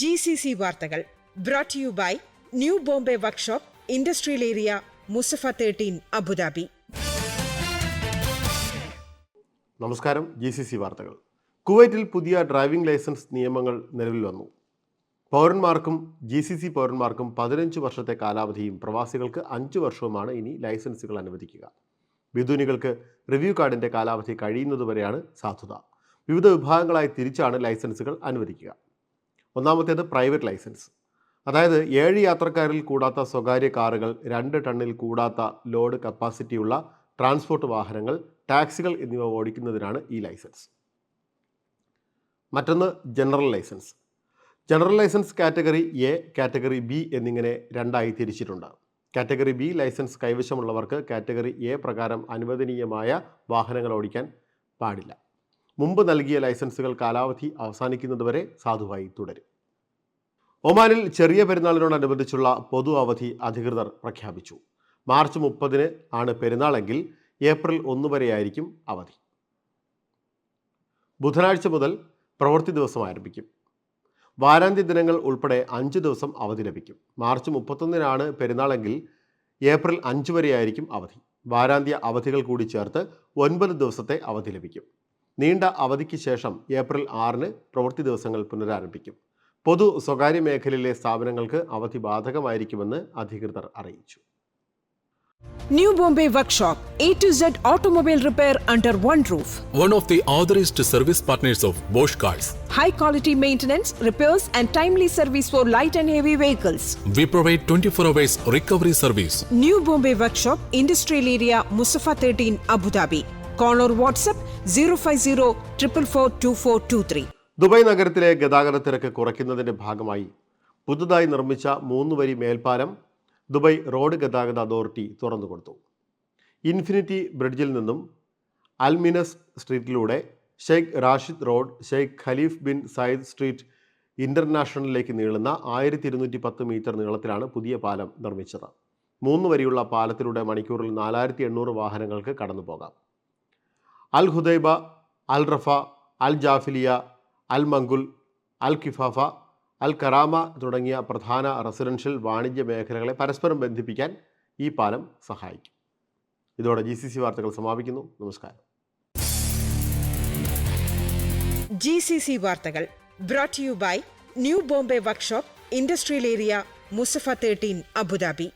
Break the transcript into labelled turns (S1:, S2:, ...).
S1: G C C വാർത്തകൾ brought you by new Bombay workshop industrial area Musaffah thirteen Abu Dhabi
S2: നമസ്കാരം G C C വാർത്തകൾ. കുവൈറ്റിൽ പുതിയ driving licence നിയമങ്ങൾ നിലവിൽ വന്നു. പൗരന്മാർക്കും ജി സി സി പൗരന്മാർക്കും പതിനഞ്ച് വർഷത്തെ കാലാവധിയും പ്രവാസികൾക്ക് അഞ്ച് വർഷവുമാണ് ഇനി ലൈസൻസുകൾ അനുവദിക്കുക. വിധുനികൾക്ക് റിവ്യൂ കാർഡിന്റെ കാലാവധി കഴിയുന്നതുവരെയാണ് സാധുത. വിവിധ വിഭാഗങ്ങളായി തിരിച്ചാണ് ലൈസൻസുകൾ അനുവദിക്കുക. ഒന്നാമത്തേത് പ്രൈവറ്റ് ലൈസൻസ് അതായത് ഏഴ് യാത്രക്കാരിൽ കൂടാത്ത സ്വകാര്യ കാറുകൾ രണ്ട് ടണ്ണിൽ കൂടാത്ത ലോഡ് കപ്പാസിറ്റിയുള്ള ട്രാൻസ്പോർട്ട് വാഹനങ്ങൾ ടാക്സികൾ എന്നിവ ഓടിക്കുന്നതിനാണ് ഈ ലൈസൻസ് മറ്റൊന്ന് general license general license category A category B എന്നിങ്ങനെ രണ്ടായി തിരിച്ചിട്ടുണ്ട്. കാറ്റഗറി ബി ലൈസൻസ് കൈവശമുള്ളവർക്ക് കാറ്റഗറി എ പ്രകാരം അനുവദനീയമായ വാഹനങ്ങൾ ഓടിക്കാൻ പാടില്ല. മുമ്പ് നൽകിയ ലൈസൻസുകൾ കാലാവധി അവസാനിക്കുന്നതുവരെ സാധുവായി തുടരും. ഒമാനിൽ ചെറിയ പെരുന്നാളിനോടനുബന്ധിച്ചുള്ള പൊതു അവധി അധികൃതർ പ്രഖ്യാപിച്ചു. മാർച്ച് മുപ്പതിന് ആണ് പെരുന്നാളെങ്കിൽ ഏപ്രിൽ ഒന്ന് വരെയായിരിക്കും അവധി. ബുധനാഴ്ച മുതൽ പ്രവൃത്തി ദിവസം ആരംഭിക്കും. വാരാന്ത്യ ദിനങ്ങൾ ഉൾപ്പെടെ അഞ്ച് ദിവസം അവധി ലഭിക്കും. മാർച്ച് മുപ്പത്തൊന്നിനാണ് പെരുന്നാളെങ്കിൽ ഏപ്രിൽ അഞ്ച് വരെയായിരിക്കും അവധി. വാരാന്ത്യ അവധികൾ കൂടി ചേർത്ത് ഒൻപത് ദിവസത്തെ അവധി ലഭിക്കും. നീണ്ട അവധിക്ക് ശേഷം ഏപ്രിൽ ആറിന് പ്രവൃത്തി ദിവസങ്ങൾ പുനരാരംഭിക്കും പൊതു സ്വകാര്യ മേഖലയിലെ സ്ഥാപനങ്ങൾക്ക് അവധി ബാധകമായിരിക്കുമെന്ന് അധികൃതർ അറിയിച്ചു
S1: new Bombay workshop A to Z automobile repair under one roof
S3: one of the authorized service partners of Bosch Cars.
S1: high quality maintenance, repairs, and timely service for light and heavy vehicles.
S3: We provide 24 hours recovery service.
S1: New Bombay Workshop, Industrial Area, Musafa 13, Abu Dhabi. Call or WhatsApp 050 444
S2: Dubai നഗരത്തിലെ ഗതാഗത തിരക്ക് കുറയ്ക്കുന്നതിന്റെ ഭാഗമായി പുതുതായി നിർമ്മിച്ച മൂന്ന് വരി മേൽപ്പാലം Dubai road ഗതാഗത അതോറിറ്റി തുറന്നു കൊടുത്തു. ഇൻഫിനിറ്റി ബ്രിഡ്ജിൽ നിന്നും അൽമിനസ് സ്ട്രീറ്റിലൂടെ Sheikh Rashid road Sheikh Khalifa bin Zayed street ഇന്റർനാഷണലിലേക്ക് നീളുന്ന ആയിരത്തി ഇരുന്നൂറ്റി പത്ത് മീറ്റർ നീളത്തിലാണ് പുതിയ പാലം നിർമ്മിച്ചത്. മൂന്ന് വരിയുള്ള പാലത്തിലൂടെ മണിക്കൂറിൽ നാലായിരത്തി എണ്ണൂറ് വാഹനങ്ങൾക്ക് കടന്നു പോകാം അൽ ഹുദൈബ അൽ റഫ അൽ ജാഫിലിയ അൽ മംഗുൽ അൽ കിഫാഫ അൽ കറാമ തുടങ്ങിയ പ്രധാന റെസിഡൻഷ്യൽ വാണിജ്യ മേഖലകളെ പരസ്പരം ബന്ധിപ്പിക്കാൻ ഈ പാലം സഹായിക്കും. ഇതോടെ ജി സി സി വാർത്തകൾ സമാപിക്കുന്നു. നമസ്കാരം.
S1: ജി സി സി വാർത്തകൾ brought you by new Bombay workshop industrial area Musaffah thirteen Abu Dhabi